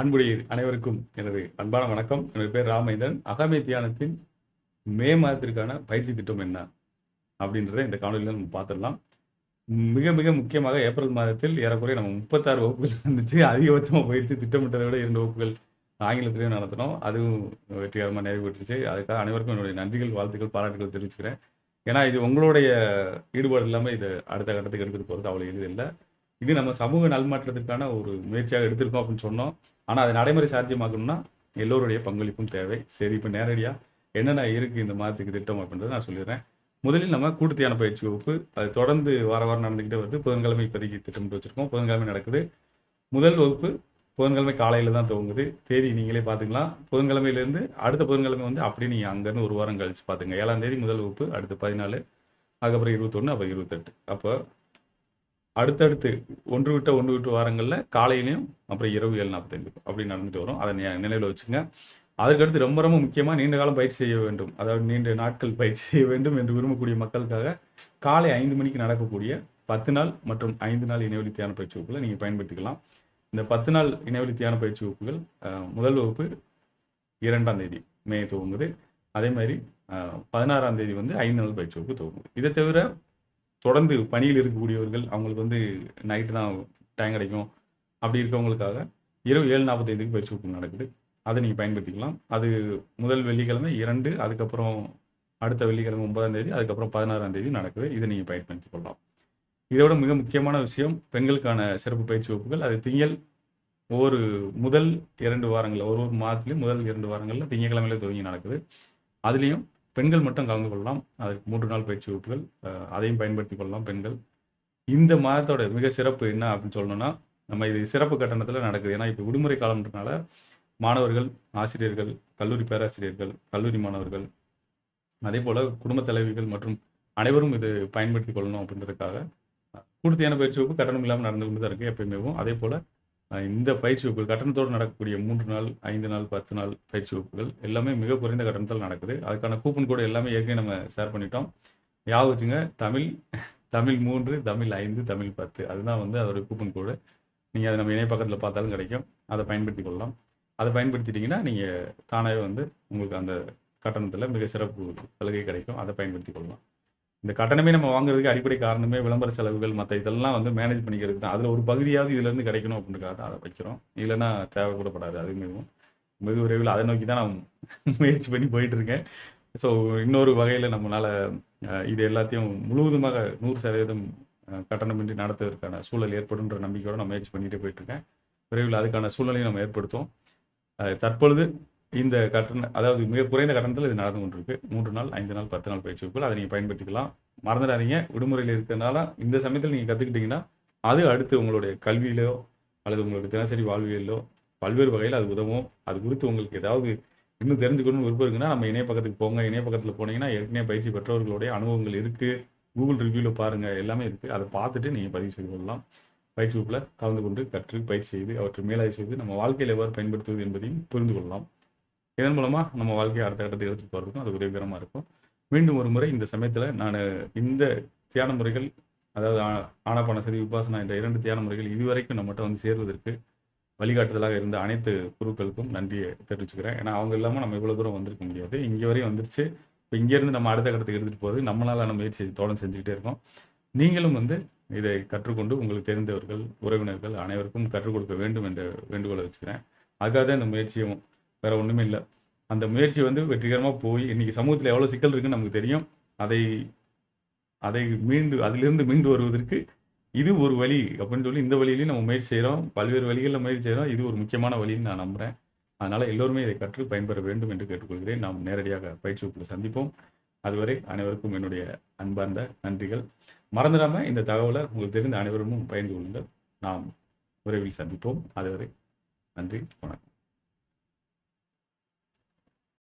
அன்புடைய அனைவருக்கும் எனது அன்பான வணக்கம். எனது பேர் ராமேந்திரன். அகமை தியானத்தின் மே மாதத்திற்கான பயிற்சி திட்டம் என்ன அப்படின்றத இந்த காணொலியில் நம்ம பார்த்துடலாம். மிக மிக முக்கியமாக ஏப்ரல் மாதத்தில் ஏறக்குறைய நம்ம முப்பத்தாறு வகுப்புகள் இருந்துச்சு. அதிகபட்சமாக பயிற்சி திட்டமிட்டதை விட இரண்டு வகுப்புகள் ஆங்கிலத்திலையும் நடத்தினோம். அதுவும் வெற்றிகரமாக நிறைவேற்றுச்சு அதுக்காக அனைவருக்கும் என்னுடைய நன்றிகள் வாழ்த்துக்கள் பாராட்டுகள் தெரிவிச்சுக்கிறேன். ஏன்னா இது உங்களுடைய ஈடுபாடு இல்லாமல் இதை அடுத்த கட்டத்துக்கு எடுத்துகிட்டு போகிறது அவ்வளோ எளிதில்லை. இது நம்ம சமூக நல்மாற்றத்துக்கான ஒரு முயற்சியாக எடுத்திருக்கோம் அப்படின்னு சொன்னோம். ஆனால் அதை நடைமுறை சாத்தியமாக்கணும்னா எல்லோருடைய பங்களிப்பும் தேவை. சரி இப்போ நேரடியாக என்னென்ன இருக்குது இந்த மாதத்துக்கு திட்டம் அப்படின்றத நான் சொல்லிடுறேன். முதலில் நம்ம கூட்டுத்தியான பயிற்சி வகுப்பு அது தொடர்ந்து வார வாரம் நடந்துக்கிட்டே வருது. புதன்கிழமை இப்போதைக்கு திட்டமிட்டு வச்சுருக்கோம். புதன்கிழமை நடக்குது. முதல் வகுப்பு புதன்கிழமை காலையில் தான் துவங்குது. தேதி நீங்களே பார்த்துக்கலாம். புதன்கிழமையிலேருந்து அடுத்த புதன்கிழமை வந்து அப்படியே நீங்கள் அங்கேருந்து ஒரு வாரம் கழிச்சு பார்த்துங்க. ஏழாம் தேதி முதல் வகுப்பு அடுத்து பதினாலு அதுக்கப்புறம் இருபத்தொன்று அப்புறம் இருபத்தெட்டு. அப்போ அடுத்தடுத்து ஒன்று விட்ட ஒன்று விட்டு வாரங்களில் காலையிலையும் அப்புறம் இரவு ஏழு நாற்பத்தைந்து அப்படி நடந்துட்டு வரும். அதை நினைவில் வச்சுங்க அதுக்கடுத்து ரொம்ப ரொம்ப முக்கியமாக நீண்ட காலம் பயிற்சி செய்ய வேண்டும். அதாவது நீண்ட நாட்கள் பயிற்சி செய்ய வேண்டும் என்று விரும்பக்கூடிய மக்களுக்காக காலை ஐந்து மணிக்கு நடக்கக்கூடிய பத்து நாள் மற்றும் ஐந்து நாள் இணைவெளி தியான பயிற்சி வகுப்புகளை நீங்கள் பயன்படுத்திக்கலாம். இந்த பத்து நாள் இணைவெளி தியான பயிற்சி வகுப்புகள் அஹ், முதல் வகுப்பு இரண்டாம் தேதி மே துவங்குது. அதே மாதிரி பதினாறாம் தேதி வந்து ஐந்து நாள் பயிற்சி வகுப்பு துவங்குது. இதை தவிர தொடர்ந்து பணியில் இருக்கக்கூடியவர்கள் அவங்களுக்கு வந்து நைட்டு தான் டைம் கிடைக்கும். அப்படி இருக்கவங்களுக்காக இரவு ஏழு நாற்பத்தைந்துக்கு பயிற்சி வகுப்பு நடக்குது. அதை நீங்கள் பயன்படுத்திக்கலாம். அது முதல் வெள்ளிக்கிழமை இரண்டு அதுக்கப்புறம் அடுத்த வெள்ளிக்கிழமை ஒன்பதாம் தேதி அதுக்கப்புறம் பதினாறாம் தேதி நடக்குது. இதை நீங்கள் பயன்படுத்திக் கொள்ளலாம். இதோட மிக முக்கியமான விஷயம் பெண்களுக்கான சிறப்பு பயிற்சி வகுப்புகள். அது திங்கள் ஒவ்வொரு முதல் இரண்டு வாரங்களில் ஒரு ஒரு மாதத்துலேயும் முதல் இரண்டு வாரங்களில் திங்கக்கிழமையில துவங்கி நடக்குது. அதுலேயும் பெண்கள் மட்டும் கலந்து கொள்ளலாம். அதுக்கு மூன்று நாள் பயிற்சி வகுப்புகள் அதையும் பயன்படுத்தி கொள்ளலாம் பெண்கள். இந்த மாதத்தோட மிக சிறப்பு என்ன அப்படின்னு சொல்லணும்னா நம்ம இது சிறப்பு கட்டணத்தில் நடக்குது. ஏன்னா இப்போ விடுமுறை காலம்ன்றனால மாணவர்கள் ஆசிரியர்கள் கல்லூரி பேராசிரியர்கள் கல்லூரி மாணவர்கள் அதே போல் குடும்ப தலைவிகள் மற்றும் அனைவரும் இது பயன்படுத்தி கொள்ளணும் அப்படின்றதுக்காக கூடுதியான பயிற்சி வகுப்பு கட்டணம் இல்லாமல் நடந்து கொண்டு தான் இருக்குது எப்பயுமேவும். அதே போல் இந்த பயிற்சி வகுப்புகள் கட்டணத்தோடு நடக்கக்கூடிய மூன்று நாள் ஐந்து நாள் பத்து நாள் பயிற்சி வகுப்புகள் எல்லாமே மிக குறைந்த கட்டணத்தில் நடக்குது. அதுக்கான கூப்பன் கோடு எல்லாமே ஏற்கனவே நம்ம ஷேர் பண்ணிட்டோம். ஞாபகம் வச்சுங்க தமிழ் தமிழ் மூன்று தமிழ் ஐந்து தமிழ் பத்து. அதுதான் வந்து அதோட கூப்பன் கோடு. நீங்கள் அதை நம்ம இணைய பக்கத்தில் பார்த்தாலும் கிடைக்கும். அதை பயன்படுத்தி கொள்ளலாம். அதை பயன்படுத்திட்டிங்கன்னா நீங்கள் தானாகவே வந்து உங்களுக்கு அந்த கட்டணத்தில் மிக சிறப்பு சலுகை கிடைக்கும். அதை பயன்படுத்தி கொள்ளலாம். இந்த கட்டணமே நம்ம வாங்குறதுக்கு அடிப்படை காரணமே விளம்பர செலவுகள் மற்ற இதெல்லாம் வந்து மேனேஜ் பண்ணிக்கிறது தான். அதில் ஒரு பகுதியாவது இதுலேருந்து கிடைக்கணும் அப்படின்றக்காக தான் அதை வைக்கிறோம். இல்லைன்னா தேவைப்படப்படாது அதுமேவும் மிக விரைவில் அதை நோக்கி தான் நான் முயற்சி பண்ணி போயிட்டுருக்கேன். ஸோ இன்னொரு வகையில் நம்மளால் இது எல்லாத்தையும் முழுவதுமாக நூறு சதவீதம் கட்டணமின்றி நடத்துவதற்கான சூழல் ஏற்படுன்ற நம்பிக்கையோட நான் முயற்சி பண்ணிகிட்டே போயிட்டுருக்கேன். விரைவில் அதுக்கான சூழ்நிலையும் நம்ம ஏற்படுத்தும் தற்பொழுது இந்த கட்டண அதாவது மிக குறைந்த கட்டணத்தில் இது நடந்து கொண்டிருக்கு. மூன்று நாள் ஐந்து நாள் பத்து நாள் பயிற்சி வகுப்புகள் அதை நீங்கள் பயன்படுத்திக்கலாம். மறந்துடாதீங்க. விடுமுறையில் இருக்கிறதுனால இந்த சமயத்தில் நீங்கள் கற்றுக்கிட்டீங்கன்னா அது அடுத்து உங்களுடைய கல்வியிலோ அல்லது உங்களுக்கு தினசரி வாழ்வியலோ பல்வேறு வகையில் அது உதவும். அது குறித்து உங்களுக்கு ஏதாவது இன்னும் தெரிஞ்சுக்கணும்னு விருப்பம் இருக்குன்னா நம்ம இணைய பக்கத்துக்கு போங்க. இணைய பக்கத்தில் போனீங்கன்னா ஏற்கனவே பயிற்சி பெற்றவர்களுடைய அனுபவங்கள் இருக்குது கூகுள் ரிவ்யூவில் பாருங்கள் எல்லாமே இருக்குது அதை பார்த்துட்டு நீங்கள் பதிவு செய்து கொள்ளலாம். பயிற்சி வகுப்பில் கலந்து கொண்டு கற்று பயிற்சி செய்து அவற்றை மேலாய்வு செய்து நம்ம வாழ்க்கையில் எவ்வாறு பயன்படுத்துவது என்பதையும் புரிந்து கொள்ளலாம். இதன் மூலமாக நம்ம வாழ்க்கையை அடுத்த கட்டத்துக்கு எடுத்துகிட்டு போகிறதுக்கும் அது உதவிகரமாக இருக்கும். மீண்டும் ஒரு முறை இந்த சமயத்தில் நான் இந்த தியான முறைகள் அதாவது ஆ- ஆனாபான சதி உபாசனா என்ற இரண்டு தியான முறைகள் இதுவரைக்கும் நம்மகிட்ட வந்து சேர்வதற்கு வழிகாட்டுதலாக இருந்த அனைத்து குருக்களுக்கும் நன்றியை தெரிவிச்சுக்கிறேன். ஏன்னா அவங்க இல்லாமல் நம்ம இவ்வளோ தூரம் வந்திருக்க முடியாது. இங்கே வரையும் வந்துருச்சு. இப்போ இங்கேருந்து நம்ம அடுத்த கட்டத்துக்கு எடுத்துகிட்டு போகிறது நம்மளால் முயற்சி தொடர்ந்து செஞ்சுக்கிட்டே இருக்கோம். நீங்களும் வந்து இதை கற்றுக்கொண்டு உங்களுக்கு தெரிந்தவர்கள் உறவினர்கள் அனைவருக்கும் கற்றுக் கொடுக்க வேண்டும் என்ற வேண்டுகோளை வச்சுக்கிறேன். அதுக்காக தான் இந்த முயற்சியும் வேற ஒன்றுமே இல்லை. அந்த முயற்சி வந்து வெற்றிகரமாக போய் இன்னைக்கு சமூகத்தில் எவ்வளோ சிக்கல் இருக்குன்னு நமக்கு தெரியும். அதை அதை மீண்டு அதிலிருந்து மீண்டு வருவதற்கு இது ஒரு வழி அப்படின்னு சொல்லி இந்த வழியிலையும் நம்ம முயற்சி செய்கிறோம் பல்வேறு வழிகளில் முயற்சி செய்கிறோம் இது ஒரு முக்கியமான வழின்னு நான் நம்புகிறேன் அதனால் எல்லோருமே இதை கற்று பயன்பெற வேண்டும் என்று கேட்டுக்கொள்கிறேன். நாம் நேரடியாக பயிற்சி வகுப்பில் சந்திப்போம். அதுவரை அனைவருக்கும் என்னுடைய அன்பார்ந்த நன்றிகள். மறந்துடாமல் இந்த தகவலை உங்களுக்கு தெரிந்த அனைவரும் பயந்து கொள்ளுங்கள். நாம் விரைவில் சந்திப்போம். அதுவரை நன்றி வணக்கம்.